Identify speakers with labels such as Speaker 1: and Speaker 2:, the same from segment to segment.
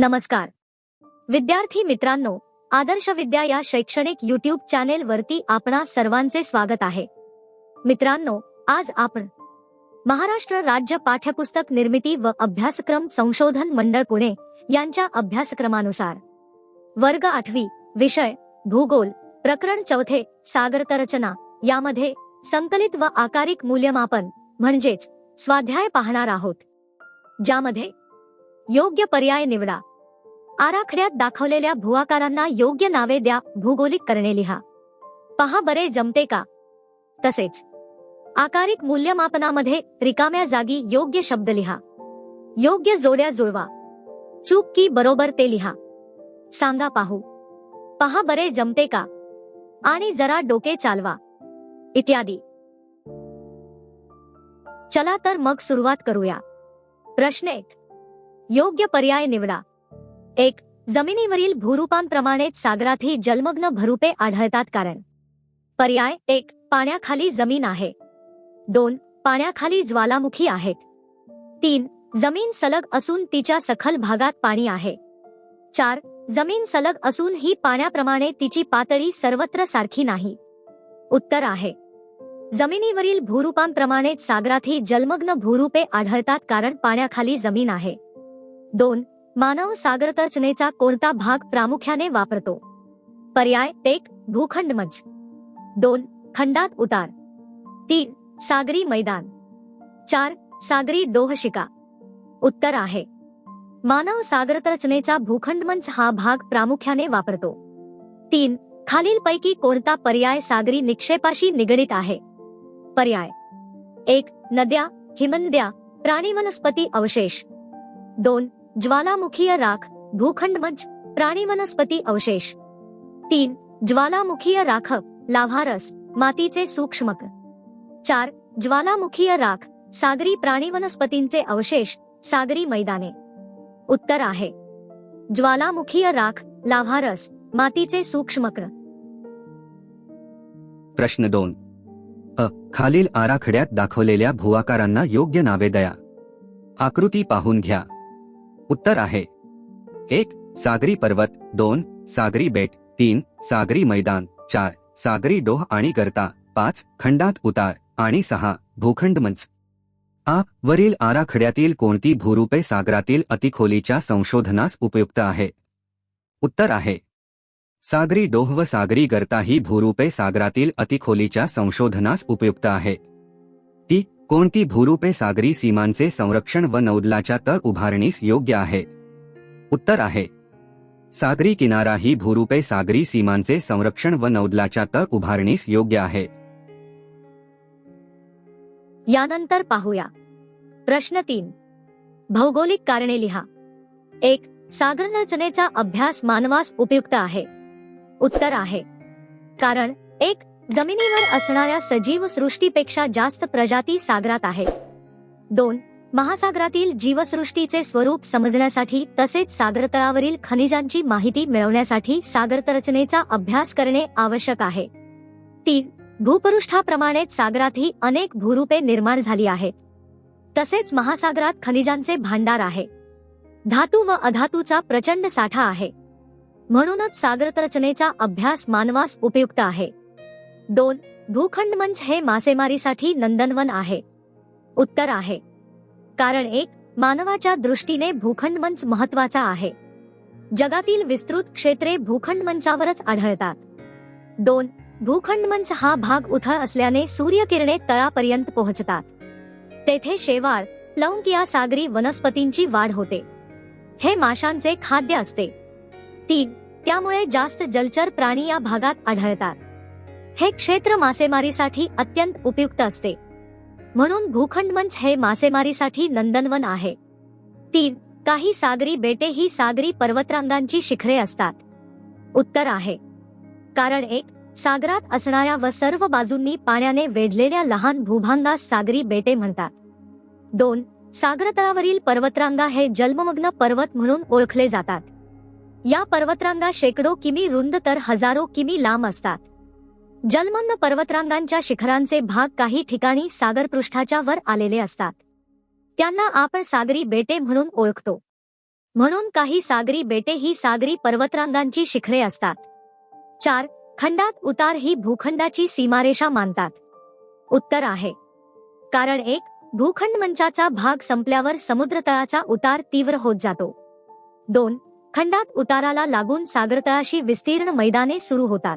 Speaker 1: नमस्कार. विद्यार्थी मित्रांनो आदर्श विद्या या शैक्षणिक युट्यूब चॅनेल वरती आपणा सर्वांचे स्वागत आहे. मित्रांनो आज आपण महाराष्ट्र राज्य पाठ्यपुस्तक निर्मिती व अभ्यासक्रम संशोधन मंडळ पुणे यांच्या अभ्यासक्रमानुसार. वर्ग आठवी विषय भूगोल प्रकरण चौथे सागरत रचना यामध्ये संकलित व आकारिक मूल्यमापन म्हणजेच स्वाध्याय पाहणार आहोत. ज्यामध्ये योग्य पर्याय निवडा आराखड्यात दाखवलेल्या भूआकारांना योग्य नावे द्या, भूगोलिक करणे लिहा. पहा बरे जमते का? तसेच, आकारिक मूल्यमापनामध्ये रिकाम्या जागी योग्य शब्द लिहा. योग्य जोड्या जुळवा. चूक की बरोबर ते लिहा. सांगा पाहू. पहा बरे जमते का? आणि जरा डोके चालवा. इत्यादी. चला तर मग सुरुवात करूया. प्रश्न एक. योग्य पर्याय निवडा. एक जमिनीवरील भूरूपांप्रमाणेच सागरातही जलमग्न भरूपे आढळतात कारण. पर्याय एक पाण्याखाली जमीन आहे. दोन पाण्याखाली ज्वालामुखी आहेत. तीन जमीन सलग असून तिच्या सखल भागात पाणी आहे. चार जमीन सलग असून ही पाण्याप्रमाणे तिची पातळी सर्वत्र सारखी नाही. उत्तर आहे. जमिनीवरील भूरूपांप्रमाणेच सागरातही जलमग्न भूरूपे आढळतात कारण पाण्याखाली जमीन आहे. दोन मानव सागररचनेचा कोणता भाग प्रामुख्याने वापरतो? पर्याय एक भूखंड मज दोन खंडात उतार. तीन सागरी मैदान. चार सागरी डोहशिका. उत्तर आहे. मानव सागररचनेचा भूखंडमंच हा भाग प्रामुख्याने वापरतो. तीन खालीलपैकी कोणता पर्याय सागरी निक्षेपाशी निगडित आहे? पर्याय एक नद्या हिमनद्या प्राणी वनस्पती अवशेष. दोन ज्वालामुखीय राख भूखंडमंच प्राणी वनस्पती अवशेष. तीन ज्वालामुखीय राख लाभारस मातीचे सूक्ष्मक. चार ज्वालामुखीय राख सागरी प्राणी वनस्पतींचे अवशेष सागरी मैदाने. उत्तर आहे. ज्वालामुखीय राख लाभारस मातीचे सूक्ष्मक.
Speaker 2: प्रश्न दोन. अ खालील आराखड्यात दाखवलेल्या भुवाकारांना योग्य नावे द्या. आकृती पाहून घ्या. उत्तर आहे. एक सागरी पर्वत. दोन सागरी बेट. तीन सागरी मैदान. चार सागरी डोह आणि गर्ता. पाच खंडात उतार. आणि सहा भूखंड मंच. आ वरील आराखड्यातील कोणती भूरूपे सागरातील अतिखोलीच्या संशोधनास उपयुक्त आहे? उत्तर आहे. सागरी डोह व सागरी गर्ता ही भूरूपे सागरातील अतिखोलीच्या संशोधनास उपयुक्त आहे. कोणती भूरूपे सागरी सीमांचे संरक्षण व नौदलाच्या तळ उभारणीस योग्य आहे उत्तर आहे. सागरी किनारा ही भूरूपे सागरी सीमांचे संरक्षण व नौदलाच्या तळ उभारणीस योग्य आहे.
Speaker 1: यानंतर पाहूया. प्रश्न तीन. भौगोलिक कारणे लिहा. एक सागर रचनेचा अभ्यास मानवास उपयुक्त आहे. उत्तर आहे. कारण एक जमिनीवर असणाऱ्या सजीव सृष्टीपेक्षा जास्त प्रजाती सागरात आहेत दोन महासागरातील जीवसृष्टीचे स्वरूप समजण्यासाठी तसेच सागरतळावरील खनिजांची माहिती मिळवण्यासाठी सागरतरचनेचा अभ्यास करणे आवश्यक आहे. तीन भूपृष्ठाप्रमाणेच सागरातही अनेक भूरूपे निर्माण झाली आहेत. तसेच महासागरात खनिजांचे भांडार आहे. धातू व अधातूचा प्रचंड साठा आहे. म्हणूनच सागरतरचनेचा अभ्यास मानवास उपयुक्त आहे. दोन भूखंडमंच हे मासेमारीसाठी नंदनवन आहे. उत्तर आहे. कारण एक मानवाच्या दृष्टीने भूखंड मंच महत्त्वाचा आहे. जगातील विस्तृत क्षेत्रे भूखंड मंचावरच आढळतात. दोन भूखंड मंच हा भाग उथळ असल्याने सूर्यकिरणे तळापर्यंत पोहोचतात. तेथे शेवाळ प्लवंक या सागरी वनस्पतींची वाढ होते. हे माशांचे खाद्य असते. तीन त्यामुळे जास्त जलचर प्राणी या भागात आढळतात. हे क्षेत्र मासेमारीसाठी अत्यंत उपयुक्त असते. म्हणून भूखंडमंच हे मासेमारीसाठी नंदनवन आहे. तीन काही सागरी बेटे ही सागरी पर्वतरांगांची शिखरे असतात. उत्तर आहे. कारण एक सागरात असणाऱ्या व सर्व बाजूंनी पाण्याने वेढलेल्या लहान भूभांगास सागरी बेटे म्हणतात. दोन सागरतळावरील पर्वतरांगा हे जलमग्न पर्वत म्हणून ओळखले जातात. या पर्वतरांगा शेकडो किमी रुंद तर हजारो किमी लांब असतात. जलमग्न पर्वतरांगांच्या शिखरांचे भाग काही ठिकाणी सागरपृष्ठाच्या वर आलेले असतात. त्यांना आपण सागरी बेटे म्हणून ओळखतो. म्हणून काही सागरी बेटे ही सागरी पर्वतरांगांची शिखरे असतात. चार खंडात उतार ही भूखंडाची सीमारेषा मानतात. उत्तर आहे. कारण एक भूखंड मंचाचा भाग संपल्यावर समुद्रतळाचा उतार तीव्र होत जातो. दोन खंडात उताराला लागून सागरतळाशी विस्तीर्ण मैदाने सुरू होतात.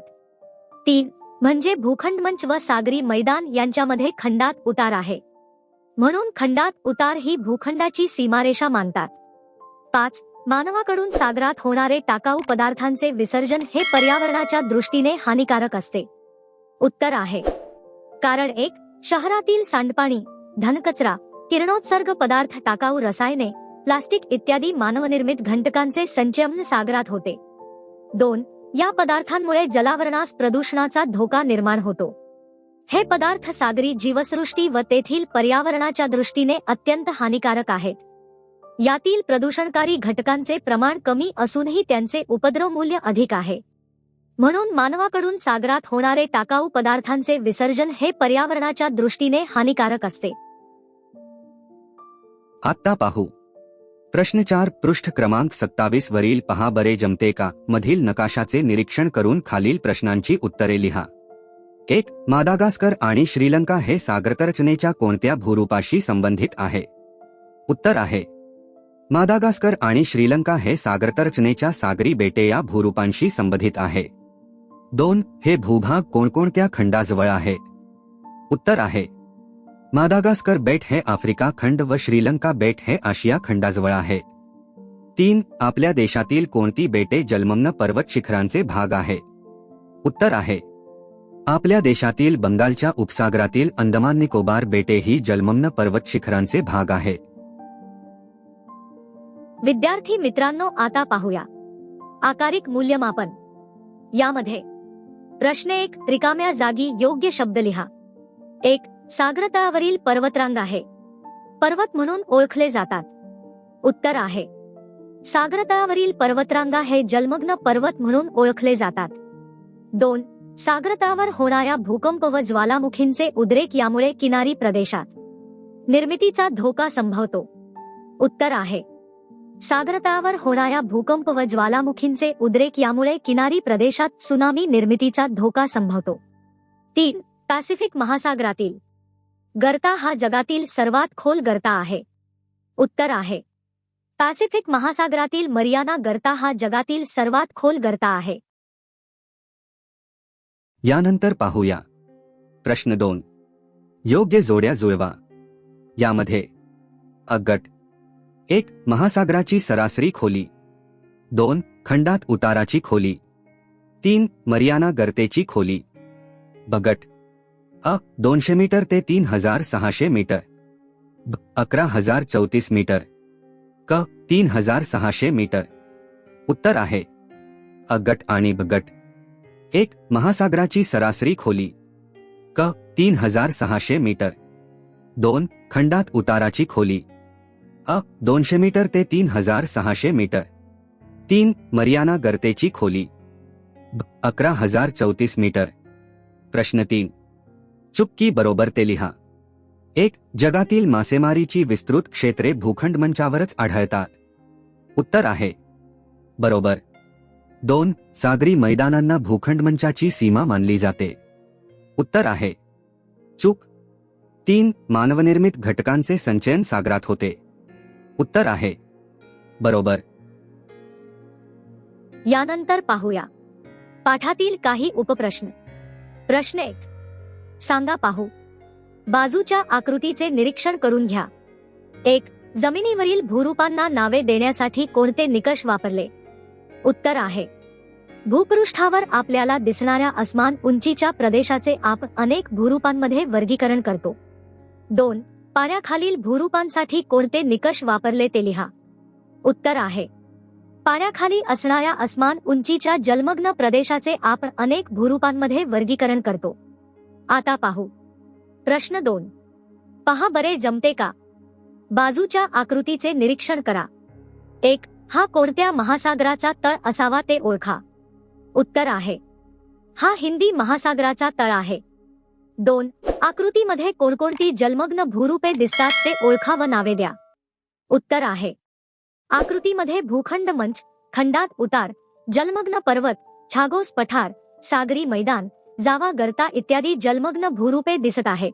Speaker 1: तीन म्हणजे भूखंड मंच व सागरी मैदान यांच्यामध्ये खंडात उतार आहे. म्हणून खंडात उतार ही भूखंडाची सीमारेषा मानतात. पाच मानवाकडून सागरात होणारे टाकाऊ पदार्थांचे विसर्जन हे पर्यावरणाच्या दृष्टीने हानिकारक असते. उत्तर आहे. कारण एक शहरातील सांडपाणी धनकचरा किरणोत्सर्ग पदार्थ टाकाऊ रसायने प्लास्टिक इत्यादी मानवनिर्मित घंटकांचे संचयन सागरात होते. दोन या पदार्थांमुळे जलावरणास प्रदूषणाचा धोका निर्माण होतो. हे पदार्थ सागरी जीवसृष्टी व तेथील पर्यावरणाच्या दृष्टीने अत्यंत हानिकारक आहेत. यातील प्रदूषणकारी घटकांचे प्रमाण कमी असूनही त्यांचे उपद्रव मूल्य अधिक आहे. म्हणून मानवाकडून सागरात होणारे टाकाऊ पदार्थांचे विसर्जन हे पर्यावरणाच्या दृष्टीने हानिकारक असते.
Speaker 2: आता पाहू. प्रश्न चार पृष्ठ क्रमांक सत्तावीस वरील पहा बरे जमते का? मधील नकाशाचे निरीक्षण करून खालील प्रश्नांची उत्तरे लिहा. एक मादागास्कर आणि श्रीलंका हे सागररचनेच्या कोणत्या भूरूपाशी संबंधित आहे? उत्तर आहे. मादागास्कर आणि श्रीलंका हे सागररचनेच्या सागरी बेटे या भूरूपांशी संबंधित आहे. दोन हे भूभाग कोणकोणत्या खंडाजवळ आहे? उत्तर आहे. मादागास्कर बेट हे आफ्रिका खंड व श्रीलंका बेट हे आशिया खंडाजवळ आहे तीन, आपल्या देशातील कोणती बेटे जलमग्न पर्वत शिखरांचे भाग आहे? उत्तर आहे. आपल्या देशातील बंगालच्या उपसागरातील अंदमान निकोबार बेटे ही जलमग्न पर्वत शिखरांचे भाग आहेत
Speaker 1: विद्यार्थी मित्रांनो, आता पाहूया. आकारिक मूल्यमापन. यामध्ये, प्रश्न एक, रिकाम्या जागी योग्य शब्द लिहा. एक सागरतळावरील पर्वतरांग आहे. पर्वत म्हणून ओळखले जातात. उत्तर आहे. सागरतळावरील पर्वतरांगा हे जलमग्न पर्वत म्हणून ओळखले जातात. दोन सागरतावर होणाऱ्या भूकंप व ज्वालामुखींचे उद्रेक यामुळे किनारी प्रदेशात निर्मितीचा धोका संभवतो. उत्तर आहे. सागरतावर होणाऱ्या भूकंप व ज्वालामुखींचे उद्रेक यामुळे किनारी प्रदेशात सुनामी निर्मितीचा धोका संभवतो. तीन पॅसिफिक महासागरातील गर्ता हा जगातील सर्वात खोल गर्ता आहे. उत्तर आहे. पॅसिफिक महासागरातील मरियाना गर्ता हा जगातील सर्वात खोल गर्ता आहे.
Speaker 2: यानंतर पाहूया. प्रश्न दोन. योग्य जोड्या जुळवा. यामध्ये अगट एक महासागराची सरासरी खोली दोन खंडात उताराची खोली तीन मरियाना गर्तेची खोली बगट अ दोनशे मीटर ते तीन हजार सहाशे मीटर. ब अकरा हजार चौतीस मीटर. क तीन हजार सहाशे मीटर. उत्तर आहे. अ गट आणि ब गट. एक महासागराची सरासरी खोली. क तीन हजार सहाशे मीटर. दोन खंडात उताराची खोली. अ दोनशे मीटर ते तीन हजार सहाशे मीटर. तीन मरियाना गर्तेची खोली. ब अकरा हजार चौतीस मीटर. प्रश्न तीन. चुक्की बरोबर ते लिहा. एक जगातील मासेमारीची विस्तृत क्षेत्रे भूखंड मंचावरच आढळतात. उत्तर आहे. बरोबर. दोन सागरी मैदानांना भूखंड मंचाची सीमा मानली जाते. उत्तर आहे. चूक. तीन मानवनिर्मित घटकांचे संचयन सागरात होते. उत्तर आहे. बरोबर.
Speaker 1: यानंतर पाहूया. पाठातील काही उपप्रश्न. प्रश्न एक सांगा पाहू. बाजूच्या आकृतीचे निरीक्षण करून घ्या. एक जमिनीवरील भूरूपांना नावे देण्यासाठी कोणते निकष वापरले? उत्तर आहे. भूपृष्ठावर आपल्याला दिसणाऱ्या असमान उंचीच्या प्रदेशाचे आपण अनेक भूरूपांमध्ये वर्गीकरण करतो. दोन पाण्याखालील भूरूपांसाठी कोणते निकष वापरले ते लिहा. उत्तर आहे. पाण्याखाली असणाऱ्या असमान उंचीच्या जलमग्न प्रदेशाचे आपण अनेक भूरूपांमध्ये वर्गीकरण करतो. आता पाहू. प्रश्न दोन. पहा बरे जमते का? बाजूच्या आकृतीचे निरीक्षण करा. एक हा कोणत्या महासागराचा तळ असावा ते ओळखा. उत्तर आहे. हा हिंदी महासागराचा तळ आहे. दोन आकृतीमध्ये कोणकोणती जलमग्न भूरूपे दिसतात ते ओळखा व नावे द्या. उत्तर आहे. आकृतीमध्ये भूखंड मंच खंडात उतार जलमग्न पर्वत छागोस पठार सागरी मैदान जावा गर्ता इत्यादी जलमग्न भूरूपे दिसत आहेत.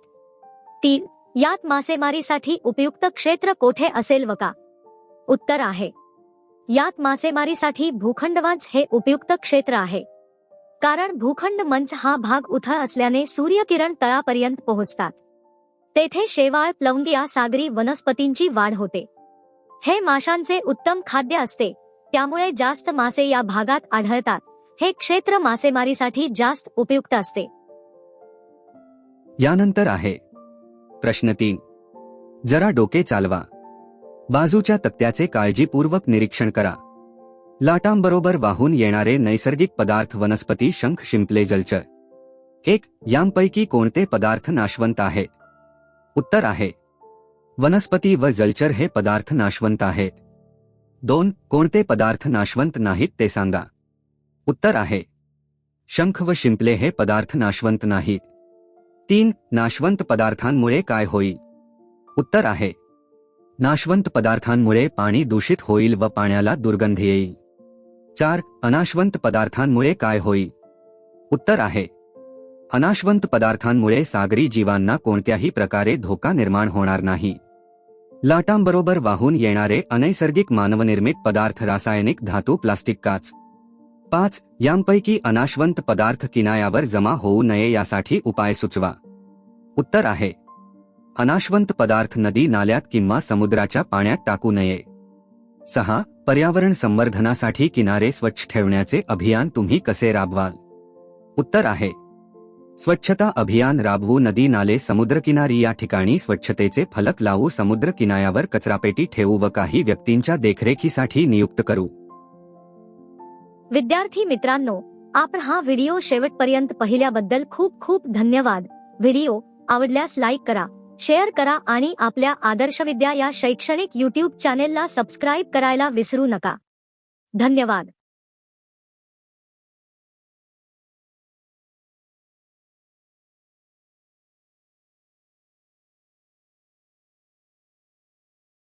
Speaker 1: तीन यात मासेमारीसाठी उपयुक्त क्षेत्र कोठे असेल व का? उत्तर आहे. यात मासेमारीसाठी भूखंडवांच हे उपयुक्त क्षेत्र आहे. कारण भूखंड मंच हा भाग उथळ असल्याने सूर्यकिरण तळापर्यंत पोहोचतात. तेथे शेवाळ प्लवंगिया सागरी वनस्पतींची वाढ होते. हे माशांचे उत्तम खाद्य असते त्यामुळे जास्त मासे या भागात आढळतात. हे क्षेत्र मासेमारीसाठी जास्त उपयुक्त असते.
Speaker 2: यानंतर आहे. प्रश्न तीन. जरा डोके चालवा. बाजूच्या तक्त्याचे काळजीपूर्वक निरीक्षण करा. लाटांबरोबर वाहून येणारे नैसर्गिक पदार्थ वनस्पती शंख शिंपले जलचर. एक यांपैकी कोणते पदार्थ नाशवंत आहेत? उत्तर आहे. वनस्पती व जलचर हे पदार्थ नाशवंत आहेत. दोन कोणते पदार्थ नाशवंत नाहीत ते सांगा. उत्तर आहे. शंख व शिंपले हे पदार्थ नाशवंत नाहीत. तीन नाशवंत पदार्थांमुळे काय होईल? उत्तर आहे. नाशवंत पदार्थांमुळे पाणी दूषित होईल व पाण्याला दुर्गंध येईल. चार अनाशवंत पदार्थांमुळे काय होईल? उत्तर आहे. अनाशवंत पदार्थांमुळे सागरी जीवांना कोणत्याही प्रकारे धोका निर्माण होणार नाही. लाटांबरोबर वाहून येणारे अनैसर्गिक मानवनिर्मित पदार्थ रासायनिक धातू प्लास्टिक काच. पाच यांपैकी अनाशवंत पदार्थ किनायावर जमा होऊ नये यासाठी उपाय सुचवा. उत्तर आहे. अनाशवंत पदार्थ नदी नाल्यात किंवा समुद्राच्या पाण्यात टाकू नये. सहा पर्यावरण संवर्धनासाठी किनारे स्वच्छ ठेवण्याचे अभियान तुम्ही कसे राबवाल? उत्तर आहे. स्वच्छता अभियान राबवू नदी नाले समुद्रकिनारी या ठिकाणी स्वच्छतेचे फलक लावू समुद्र किनाऱ्यावर कचरापेटी ठेवू व काही व्यक्तींच्या देखरेखीसाठी नियुक्त करू.
Speaker 1: विद्यार्थी मित्रांनो आपण हा व्हिडिओ शेवटपर्यंत पाहिल्याबद्दल खूप खूप धन्यवाद. व्हिडिओ आवडल्यास लाईक करा शेअर करा आणि आपल्या आदर्श विद्या या शैक्षणिक युट्यूब चॅनेलला सबस्क्राईब करायला विसरू नका. धन्यवाद.